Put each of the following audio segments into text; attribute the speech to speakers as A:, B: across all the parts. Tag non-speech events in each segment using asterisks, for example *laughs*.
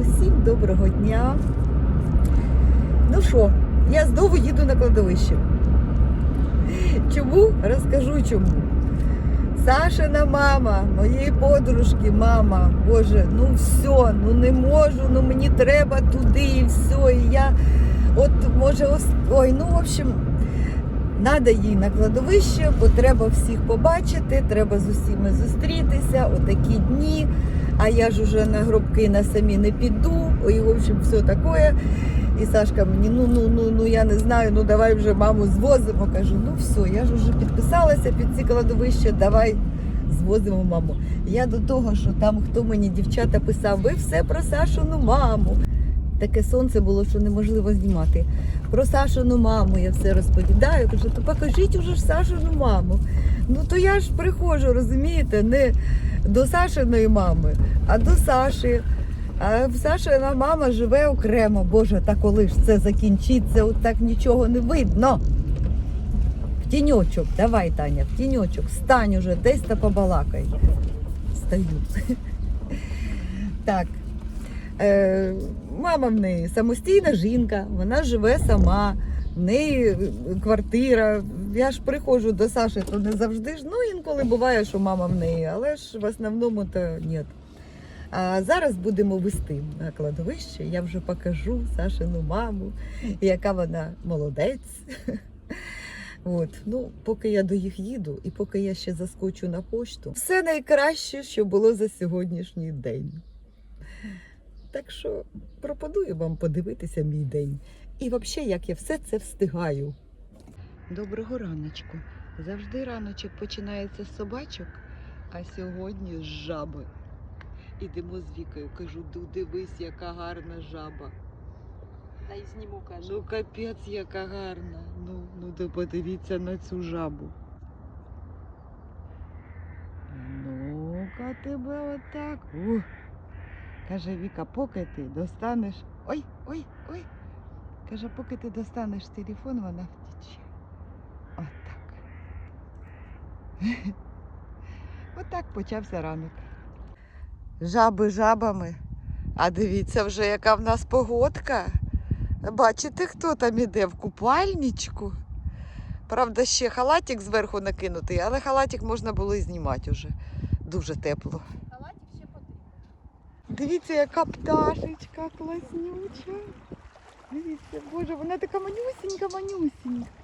A: Усім доброго дня. Ну що, я знову їду на кладовище. Чому? Розкажу чому. Сашина мама, моєї подружки, мама, Боже, ну все, ну не можу, ну мені треба туди і все. І я от може ой, ну в общем, треба їй на кладовище, бо треба всіх побачити, треба з усіма зустрітися, отакі дні. А я ж уже на гробки на самі не піду. І в общем, все таке. І Сашка мені, ну ну ну ну я не знаю, ну давай вже маму звозимо. Кажу, ну все, я ж вже підписалася під ці кладовище, давай звозимо маму. Я до того, що там хто мені дівчата писав, ви все про Сашину маму. Таке сонце було, що неможливо знімати. Про Сашину маму я все розповідаю. Кажу, то покажіть уже ж Сашину маму. Ну то я ж приходжу, розумієте, не до Сашиної мами, а до Саші. А Сашина мама живе окремо. Боже, та коли ж це закінчиться, от так нічого не видно. В тіньочок, давай, Таня, в тіньочок, стань уже, десь та побалакай. Стаю. *laughs* Так. Е, мама в неї самостійна жінка, вона живе сама, в неї квартира. Я ж приходжу до Саші, то не завжди ж. Ну, інколи буває, що мама в неї, але ж в основному то ні. А зараз будемо вести на кладовище. Я вже покажу Сашину маму, яка вона молодець. *laughs* От, ну, поки я до їх їду, і поки я ще заскочу на пошту, все найкраще, що було за сьогоднішній день. Так що пропоную вам подивитися мій день. І взагалі, як я все це встигаю. Доброго раночку. Завжди раночок починається з собачок, а сьогодні з жаби. Ідемо з Вікою. Кажу, «Ду, дивись, яка гарна жаба.
B: Та й зніму, каже.
A: Ну капець, яка гарна. Ну, ну то подивіться на цю жабу. Ну-ка тебе отак. Ух. Каже Віка, поки ти достанеш. Ой, ой, ой. Каже, поки ти достанеш телефон, вона втіче. Отак. *laughs* Отак почався ранок. Жаби жабами. А дивіться вже, яка в нас погодка. Бачите, хто там іде в купальничку? Правда, ще халатик зверху накинутий, але халатик можна було і знімати вже. Дуже тепло.
B: Халатик ще потрібен.
A: Дивіться, яка пташечка класнюча. Дивіться, боже, вона така манюсінька, манюсінька.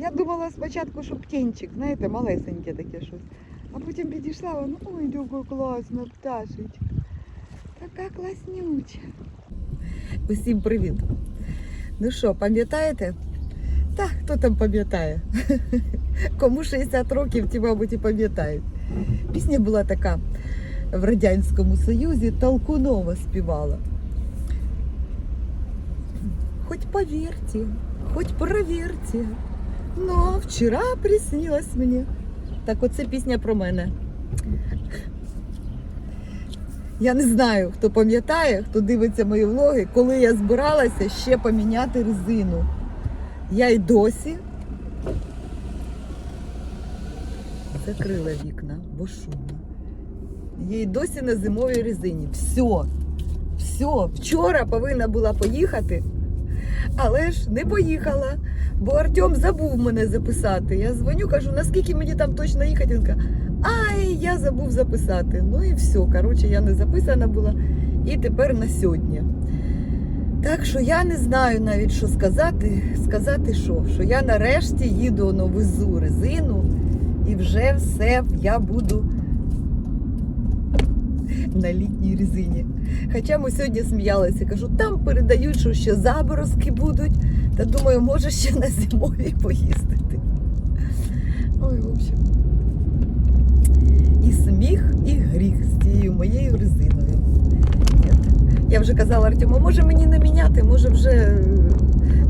A: Я думала спочатку, що птенчик, знаєте, малесеньке таке щось. А потім підійшла, вона, ой, яка класна пташечка. Така класнюча. Усім привіт. Ну що, пам'ятаєте? Та хто там пам'ятає? *laughs* Кому 60 років, ті, мабуть, і пам'ятають. Пісня була така в Радянському Союзі, Толкунова співала. Хоть поверьте, хоть проверьте, но вчора приснилось мені. Так оце пісня про мене. Я не знаю, хто пам'ятає, хто дивиться мої влоги, коли я збиралася ще поміняти резину. Я й досі закрила вікна, бо шумно. Я й досі на зимовій резині. Все, все, вчора повинна була поїхати, але ж не поїхала, бо Артем забув мене записати. Я дзвоню, кажу, наскільки мені там точно їхати. Він каже, ай, я забув записати. Ну і все. Коротше, я не записана була. І тепер на сьогодні. Так що я не знаю навіть, що сказати. Сказати що? Що я нарешті їду ну, везу резину і вже все я буду на літній резині. Хоча ми сьогодні сміялися, кажу, там передають, що ще заборозки будуть. Та думаю, може ще на зимовій поїздити. Ой, в общем. І сміх, і гріх з цією моєю резиною. Я вже казала Артему, може мені не міняти, може вже е,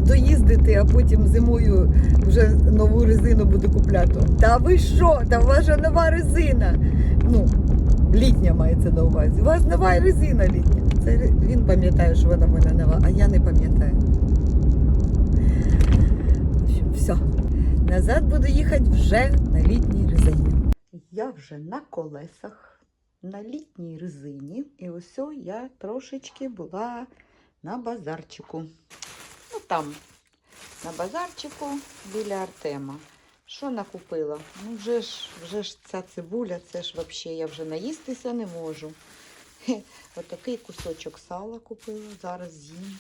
A: доїздити, а потім зимою вже нову резину буду купляти. Та ви що? Та же нова резина. Ну, літня мається на увазі. У вас нова резина літня. Це він пам'ятає, що вона мене нова, а я не пам'ятаю. Все. Назад буду їхати вже на літній резині. Я вже на колесах. на літній резині. І ось я трошечки була на базарчику. Ну там, на базарчику біля Артема. Що накупила? Ну, вже ж, вже ж ця цибуля, це ж взагалі я вже наїстися не можу. Отакий кусочок сала купила, зараз з'їм.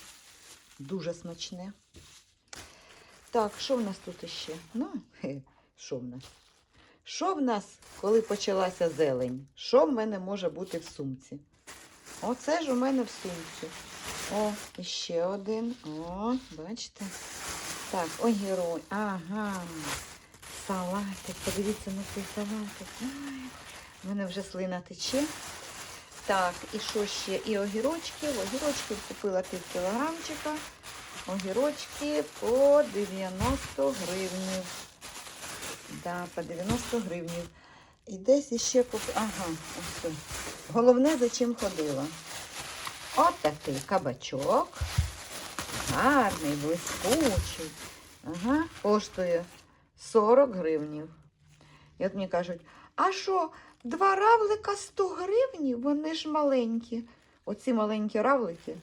A: Дуже смачне. Так, що в нас тут іще? Ну, що в нас? Що в нас, коли почалася зелень? Що в мене може бути в сумці? Оце ж у мене в сумці. О, і ще один. О, бачите? Так, ой, герой. Ага. Салатик. Подивіться на цей салатик. В мене вже слина тече. Так, і що ще? І огірочки. Огірочки купила пів кілограмчика. Огірочки по 90 гривнів. Да, по 90 гривнів. І десь іще куп... Ага, ось. Головне, за чим ходила. От такий кабачок. Гарний, блискучий. Ага, коштує 40 гривнів. І от мені кажуть, а що, два равлика 100 гривнів? Вони ж маленькі. Оці маленькі равлики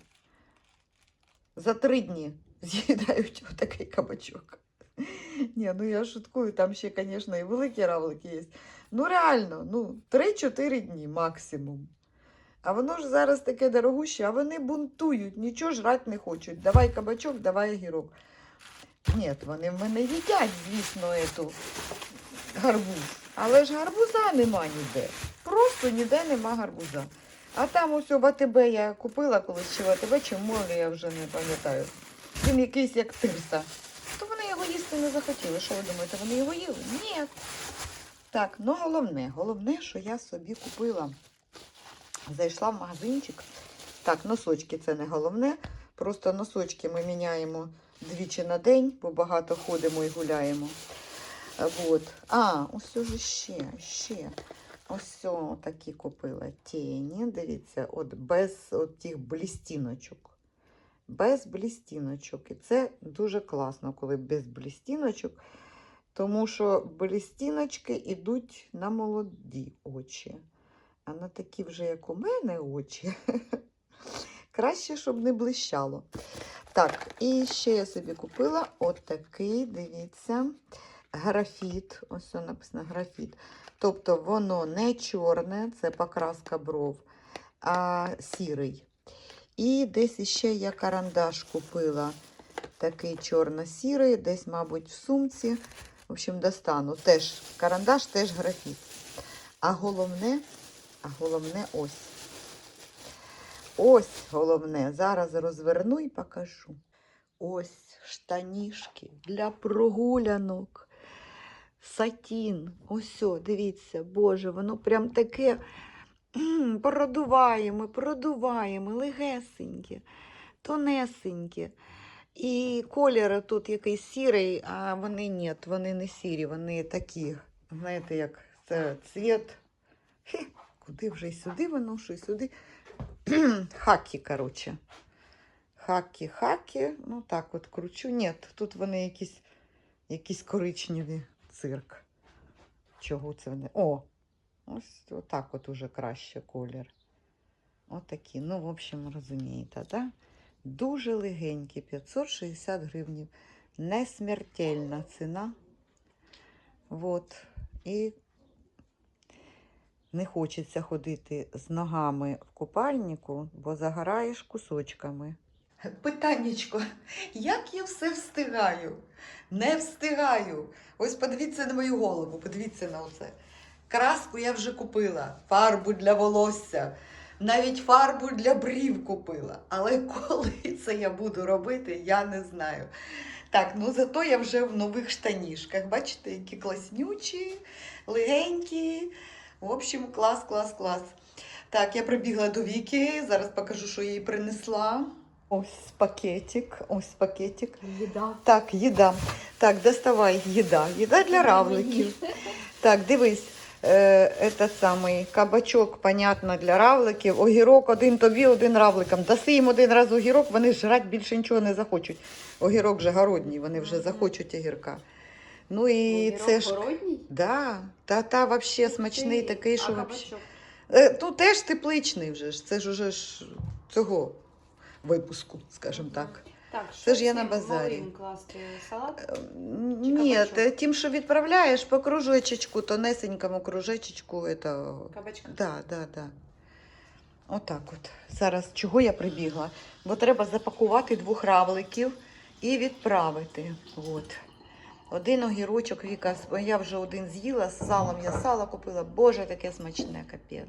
A: за три дні з'їдають отакий кабачок. Ні, ну я шуткую, там ще, звісно, і великі равлики є. Ну, реально, ну, 3-4 дні максимум. А воно ж зараз таке дорогуще, а вони бунтують, нічого жрати не хочуть. Давай кабачок, давай огірок. Ні, вони в мене їдять, звісно, ету гарбуз. Але ж гарбуза нема ніде. Просто ніде нема гарбуза. А там ось у АТБ я купила колись чи в АТБ, чи в молі, я вже не пам'ятаю. Він якийсь як тирса. То вони його їсти не захотіли. Що ви думаєте, вони його їли? Ні. Так, ну головне, головне, що я собі купила. Зайшла в магазинчик. Так, носочки це не головне. Просто носочки ми міняємо двічі на день, бо багато ходимо і гуляємо. Вот. А, ось уже ще, ще. Ось такі купила тіні. Дивіться, от без от тих блістіночок. Без блістіночок. І це дуже класно, коли без блістіночок. Тому що блістіночки йдуть на молоді очі. А на такі вже, як у мене, очі. *laughs* Краще, щоб не блищало. Так, і ще я собі купила отакий, дивіться, графіт. Ось тут написано графіт. Тобто воно не чорне, це покраска бров, а сірий. І десь іще я карандаш купила. Такий чорно-сірий, десь, мабуть, в сумці. В общем, достану. Теж карандаш, теж графіт. А головне, а головне ось. Ось головне. Зараз розверну і покажу. Ось штанішки для прогулянок. Сатін. Ось, дивіться, Боже, воно прям таке продуваємо, продуваємо, легесеньке, тонесеньке. І колір тут якийсь сірий, а вони ні, вони не сірі, вони такі, знаєте, як це цвіт. Хе, куди вже й сюди і сюди. *clears throat* Хакі, коротше. Хакі, хакі. Ну так от кручу. Ні, тут вони якісь, якісь коричневі цирк. Чого це вони? О! Ось отак от уже краще колір. Отакі. Ну, в общем, розумієте? Да? Дуже легенькі, 560 гривнів. Не смертельна ціна. Вот. І не хочеться ходити з ногами в купальнику, бо загораєш кусочками. Питаннячко, як я все встигаю? Не встигаю. Ось подивіться на мою голову, подивіться на оце. Краску я вже купила, фарбу для волосся, навіть фарбу для брів купила. Але *laughs* коли це я буду робити, я не знаю. Так, ну зато я вже в нових штанішках. Бачите, які класнючі, легенькі. В общем, клас, клас, клас. Так, я прибігла до Віки. Зараз покажу, що їй принесла. Ось пакетик, ось пакетик.
B: Їда.
A: Так, їда. Так, доставай їда. Їда для равликів. Так, дивись. Е, этот самий кабачок, понятно, для равликів. Огірок один тобі, один равликам. Даси їм один раз огірок, вони жрать більше нічого не захочуть. Огірок же городній, вони вже захочуть огірка. Ну і
B: Огірок
A: це ж.
B: городній?
A: Да, та та вообще смачний
B: Ти,
A: такий,
B: а
A: що вообще.
B: кабачок?
A: Е, Тут теж тепличний вже ж. Це ж уже ж цього випуску, скажімо так.
B: Так,
A: Це ж я на базарі.
B: Малин класти салат.
A: Е, Ні,
B: кабачок?
A: те- тим, що відправляєш по кружечечку, тонесенькому кружечечку, это...
B: Кабачка.
A: Да, да, да. Отак от. Зараз чого я прибігла? Бо треба запакувати двох равликів і відправити. От. Один огірочок Віка, я вже один з'їла, з салом я сало купила. Боже, таке смачне, капець.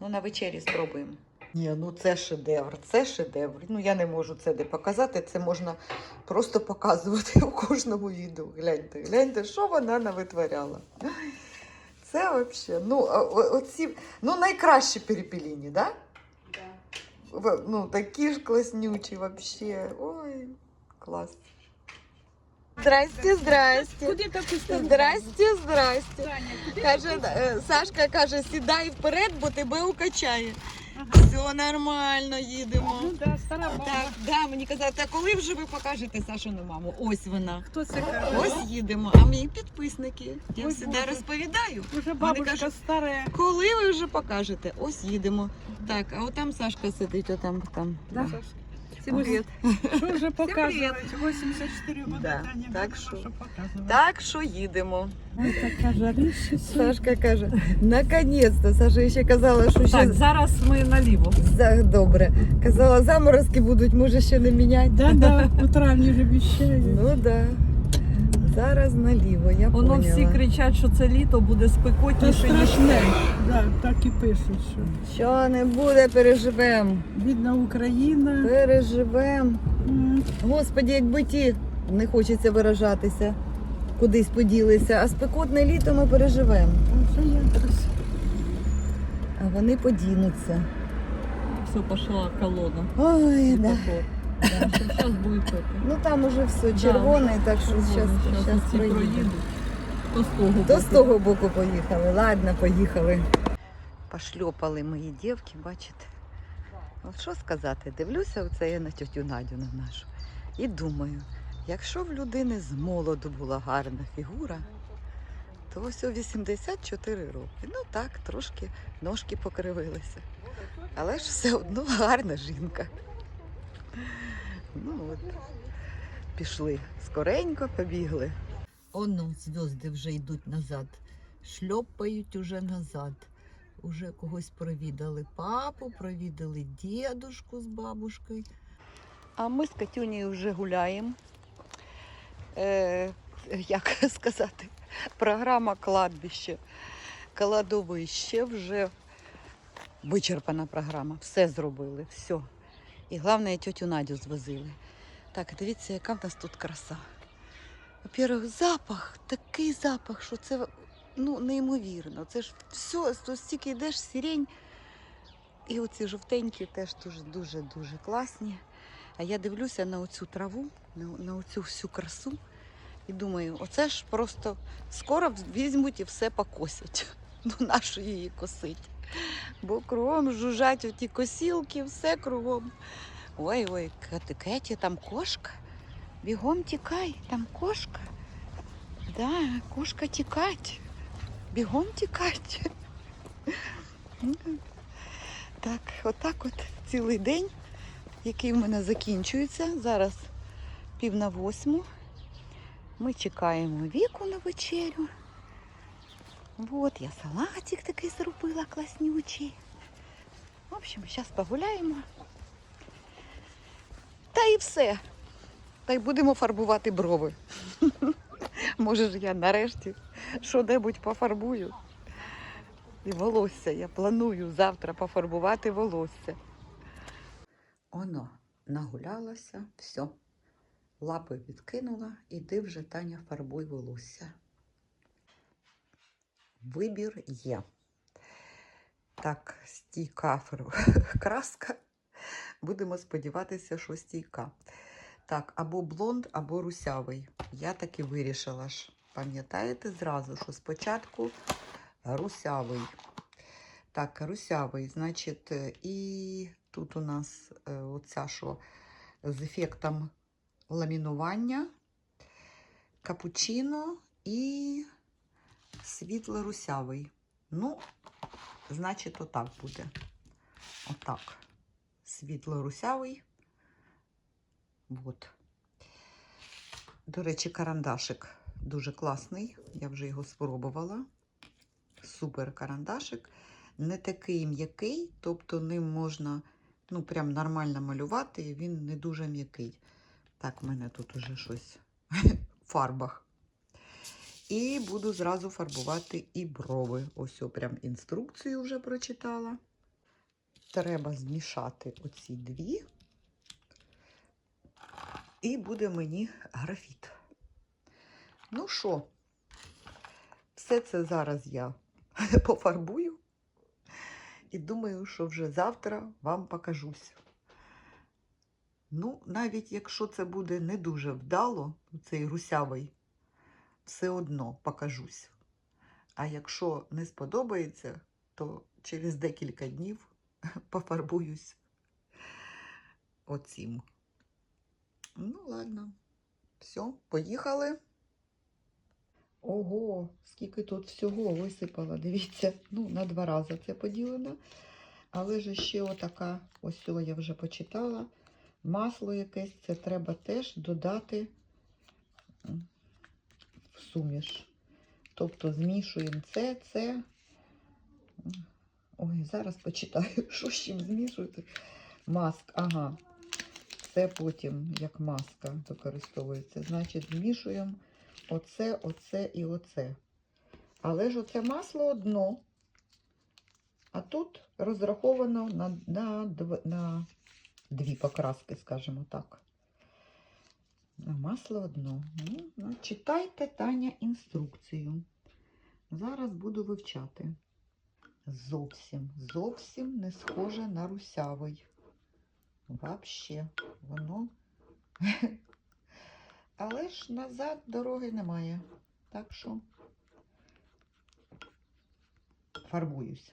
A: Ну, на вечері спробуємо. Ні, ну це шедевр, це шедевр. Ну я не можу це де показати. Це можна просто показувати у кожному відео. Гляньте, гляньте, що вона навитворяла. Це взагалі, ну, оці, ну найкращі перепеліні, да?
B: Да.
A: Ну, такі ж класнючі вообще. Ой, клас. Здрасте, здрасте.
C: Куди?
A: Здрасте, здрасте. Каже, е, Сашка каже, сідай вперед, бо тебе укачає. Все нормально, їдемо.
C: Ну да, стара.
A: Так, да, мені казали, та коли вже ви покажете Сашину маму? Ось вона.
C: Хто це каже?
A: Ось їдемо. А мої підписники. Я
C: Ой,
A: завжди
C: Боже.
A: розповідаю.
C: Уже бабушка
A: кажуть,
C: стара.
A: Коли ви вже покажете? Ось їдемо. Так, а отам Сашка сидить, отам там.
C: Да?
A: Всім привіт.
C: Що вже показувати? 84 роки
A: Да,
C: Таня
A: так що-
C: що показувати.
A: Так що їдемо. Сашка каже, наконець-то. Саша ще казала, що ще
D: Так, зараз ми наліво.
A: За- добре. Казала, заморозки будуть, може ще не міняти.
C: Да, да, у травні вже обіцяють.
A: Ну да. Зараз наліво, я
D: Воно
A: поняла.
D: всі кричать, що це літо буде спекотніше, ніж
C: страшне. Да, так і пишуть, що
A: Що не буде, переживемо.
C: бідна Україна.
A: Переживемо.
C: М,
A: Господі, якби ті не хочеться виражатися, кудись поділися, а спекотне літо ми переживемо.
C: Це якось.
A: А вони подінуться.
D: Все, пішла колона.
A: Ой, да.
D: Світофор. Да, щоб зараз пити.
A: Ну там уже все червоне, так що зараз
D: Зараз проїдуть. То з того
A: То з
D: боку.
A: того боку поїхали. Ладно, поїхали. Пошльопали мої дівки, бачите. От що сказати, дивлюся оце я на тетю Надю на нашу. І думаю, якщо в людини з молоду була гарна фігура, то ось у 84 роки. Ну так, трошки ножки покривилися. Але ж все одно гарна жінка. Ну от, пішли. Скоренько побігли. Оно, зв'язки вже йдуть назад. Шльопають уже назад. Уже когось провідали папу, провідали дідушку з бабушкою. А ми з Катюнею вже гуляємо. Е, як *laughs* сказати, програма кладбище, кладовище вже вичерпана програма. Все зробили, все. І головне, тетю Надю звозили. Так, дивіться, яка в нас тут краса. Во-первых, запах, такий запах, що це ну, неймовірно. Це ж все, тут стільки йдеш, сирень. І оці жовтенькі теж дуже дуже дуже класні. А я дивлюся на оцю траву, на, на оцю всю красу і думаю, оце ж просто скоро візьмуть і все покосять. *laughs* Ну, нащо її косить? Бо кругом жужжать оті косілки, все кругом. Ой, ой, Кет- Кеті, там кошка. Бігом тікай, там кошка. Да, кошка тікать. Бігом тікать. Так, отак от цілий день, який в мене закінчується. Зараз пів на восьму. Ми чекаємо віку на вечерю. От я салатик такий зробила класнючий. В общем, зараз погуляємо. Та і все. Та й будемо фарбувати брови. *laughs* Може ж я нарешті що-небудь пофарбую. І волосся. Я планую завтра пофарбувати волосся. Оно нагулялася, все. Лапи відкинула, іди вже Таня фарбуй волосся. Вибір є. Так, стійка *laughs* краска. Будемо сподіватися, що стійка. Так, або блонд, або русявий. Я таки вирішила ж. Пам'ятаєте зразу, що спочатку русявий. Так, русявий, значить, е, і тут у нас е, оця, що з ефектом ламінування, капучино і світло-русявий. Ну, значить, отак буде. Отак. Світло-русявий. От. До речі, карандашик дуже класний. Я вже його спробувала. Супер карандашик. Не такий м'який, тобто ним можна ну, прям нормально малювати, і він не дуже м'який. Так, в мене тут уже щось *laughs* в фарбах. І буду зразу фарбувати і брови. Ось прям інструкцію вже прочитала. Треба змішати оці дві. І буде мені графіт. Ну що, все це зараз я *laughs* пофарбую. І думаю, що вже завтра вам покажусь. Ну, навіть якщо це буде не дуже вдало, цей русявий, все одно покажусь. А якщо не сподобається, то через декілька днів *laughs* пофарбуюсь оцім. Ну, ладно. Все, поїхали. Ого, скільки тут всього висипала. Дивіться, ну, на два рази це поділено. Але ж ще отака, ось цього я вже почитала. Масло якесь, це треба теж додати в суміш. Тобто змішуємо це, це. Ой, зараз почитаю, *laughs* що з чим змішувати. Маск, ага. Це потім як маска використовується. Значить, змішуємо оце, оце і оце. Але ж оце масло одно. А тут розраховано на, на, на дві покраски, скажімо так. Масло одно. Ну, ну, читайте, Таня, інструкцію. Зараз буду вивчати. Зовсім, зовсім не схоже на русявий. Вообще, воно. *laughs* Але ж назад дороги немає. Так що фарбуюсь.